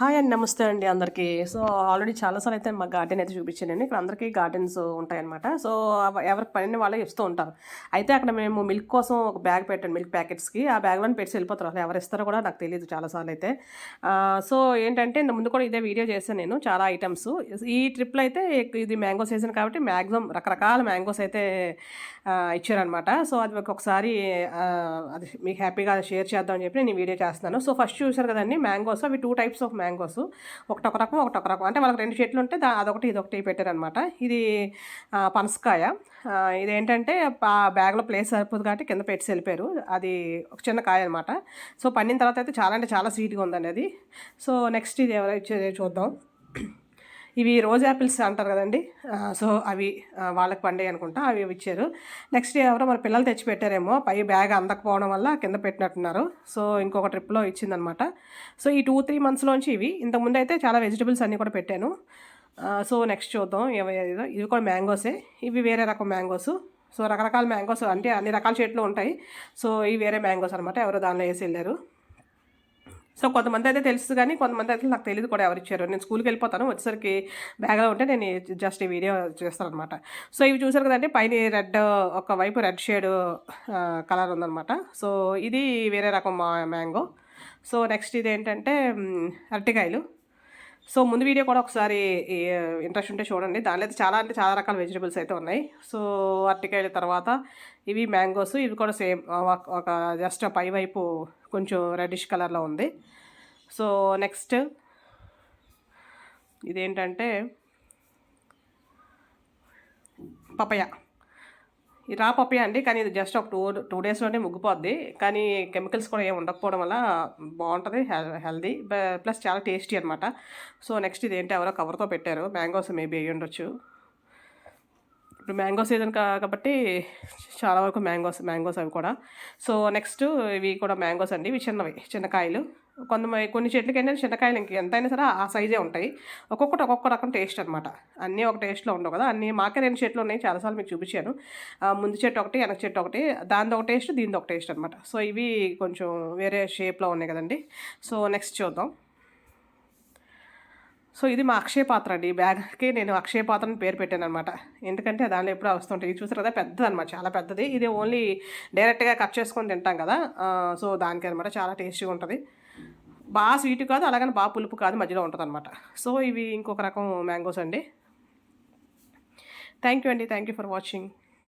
Hi అండి నమస్తే అండి అందరికీ. సో ఆల్రెడీ చాలాసార్లు అయితే మా గార్డెన్ అయితే చూపించానండి ఇక్కడ అందరికీ గార్డెన్స్ ఉంటాయన్నమాట. సో ఎవరికి పని వాళ్ళే ఇస్తూ ఉంటారు. అయితే అక్కడ మేము మిల్క్ కోసం ఒక బ్యాగ్ పెట్టాను మిల్క్ ప్యాకెట్స్కి. ఆ బ్యాగ్లో పెట్టి వెళ్ళిపోతారు. అసలు ఎవరు ఇస్తారో కూడా నాకు తెలియదు చాలాసార్లు అయితే. సో ఏంటంటే ఇంత ముందు కూడా ఇదే వీడియో చేశాను నేను చాలా ఐటమ్స్. ఈ ట్రిప్లో అయితే ఇది మ్యాంగో సీజన్ కాబట్టి మ్యాక్సిమం రకరకాల మ్యాంగోస్ అయితే ఇచ్చారనమాట సో అది ఒక్కొక్కసారి ఒకసారి అది మీకు హ్యాపీగా షేర్ చేద్దామని చెప్పి నేను ఈ వీడియో చేస్తున్నాను. సో ఫస్ట్ చూసారు కదండి మ్యాంగోస్. అవి టూ టైప్స్ ఆఫ్ మ్యాంగోస్. ఒకటొక రకం ఒకటొక రకం. అంటే వాళ్ళకి రెండు చెట్లు ఉంటే దా అదొకటి ఇదొకటి పెట్టారనమాట ఇది పనసకాయ. ఇదేంటంటే బ్యాగ్లో ప్లేస్ సరిపోదు కాబట్టి కింద పెట్టి వెళ్ళిపోయారు అది ఒక చిన్న కాయ అనమాట సో పండిన తర్వాత అయితే చాలా అంటే చాలా స్వీట్గా ఉందండి అది. సో నెక్స్ట్ ఇది ఎవరైతే ఇచ్చేది చూద్దాం. ఇవి రోజ్ యాపిల్స్ అంటారు కదండి. సో అవి వాళ్ళకి పండే అనుకుంటా అవి ఇచ్చారు. నెక్స్ట్ ఎవరో మన పిల్లలు తెచ్చి పెట్టారేమో పై బ్యాగ్ అందకపోవడం వల్ల కింద పెట్టినట్టున్నారు. సో ఇంకొక ట్రిప్లో ఇచ్చిందనమాట. సో ఈ టూ త్రీ మంత్స్లోంచి ఇవి ఇంతకుముందు అయితే చాలా వెజిటబుల్స్ అన్నీ కూడా పెట్టాను. సో నెక్స్ట్ చూద్దాం ఏదో ఇవి కూడా మ్యాంగోసే. ఇవి వేరే రకం మ్యాంగోస్. సో రకరకాల మ్యాంగోస్ అంటే అన్ని రకాల చెట్లు ఉంటాయి. సో ఇవి వేరే మ్యాంగోస్ అనమాట ఎవరో దానిలో వేసి వెళ్ళారు. సో కొంతమంది అయితే తెలుసు కానీ కొంతమంది అయితే నాకు తెలియదు కూడా ఎవరు ఇచ్చారు. నేను స్కూల్కి వెళ్ళిపోతాను వచ్చేసరికి బ్యాగ్లో ఉంటే నేను జస్ట్ ఈ వీడియో చేస్తాను అనమాట సో ఇవి చూసారు కదండి పైన రెడ్ ఒక వైపు రెడ్ షేడ్ కలర్ ఉందన్నమాట. సో ఇది వేరే రకం మా మ్యాంగో. సో నెక్స్ట్ ఇది ఏంటంటే అరటికాయలు. సో ముందు వీడియో కూడా ఒకసారి ఇంట్రెస్ట్ ఉంటే చూడండి. దానిలో అయితే చాలా అంటే చాలా రకాల వెజిటబుల్స్ అయితే ఉన్నాయి. సో అరటికాయల తర్వాత ఇవి మ్యాంగోస్ ఇవి కూడా సేమ్ ఒక జస్ట్ పై వైపు కొంచెం రెడిష్ కలర్లో ఉంది. సో నెక్స్ట్ ఇదేంటంటే పపయ ఇది రా పపయ అండి కానీ ఇది జస్ట్ ఒక టూ టూ డేస్లోనే ముగ్గిపోద్ది. కానీ కెమికల్స్ కూడా ఏమి ఉండకపోవడం వల్ల బాగుంటుంది హెల్దీ. ప్లస్ చాలా టేస్టీ అనమాట సో నెక్స్ట్ ఇది ఏంటి ఎవరో కవర్తో పెట్టారు. మ్యాంగోస్ మేబీ అయ్యి ఉండొచ్చు ఇప్పుడు మ్యాంగో సీజన్ కాబట్టి చాలా వరకు మ్యాంగోస్ మ్యాంగోస్ అవి కూడా. సో నెక్స్ట్ ఇవి కూడా మ్యాంగోస్ అండి. ఇవి చిన్నవి చిన్నకాయలు. కొంత కొన్ని చెట్లకి చిన్నకాయలు ఇంక ఎంతైనా సరే ఆ సైజే ఉంటాయి. ఒక్కొక్కటి ఒక్కొక్క రకం టేస్ట్ అనమాట అన్నీ ఒక టేస్ట్లో ఉండవు కదా. అన్నీ మాకే రెండు చెట్లు ఉన్నాయి. చాలాసార్లు మీకు చూపించాను. ముందు చెట్టు ఒకటి వెనక చెట్టు ఒకటి. దానిది ఒక టేస్ట్ దీనిది ఒక టేస్ట్ అనమాట సో ఇవి కొంచెం వేరే షేప్లో ఉన్నాయి కదండి. సో నెక్స్ట్ చూద్దాం. సో ఇది మా అక్షయ పాత్ర అండి. ఈ బ్యాగ్కి నేను అక్షయ పాత్రని పేరు పెట్టాను అనమాట ఎందుకంటే దానిలో ఎప్పుడు వస్తుంటాయి ఇది చూసారు కదా పెద్దది అనమాట చాలా పెద్దది. ఇది ఓన్లీ డైరెక్ట్గా కట్ చేసుకొని తింటాం కదా. సో దానికి అనమాట చాలా టేస్టీగా ఉంటుంది. బాగా స్వీట్ కాదు అలాగని బాగా పులుపు కాదు మధ్యలో ఉంటుంది అనమాట సో ఇవి ఇంకొక రకం మ్యాంగోస్ అండి. థ్యాంక్ యూ అండి. Thank you for watching.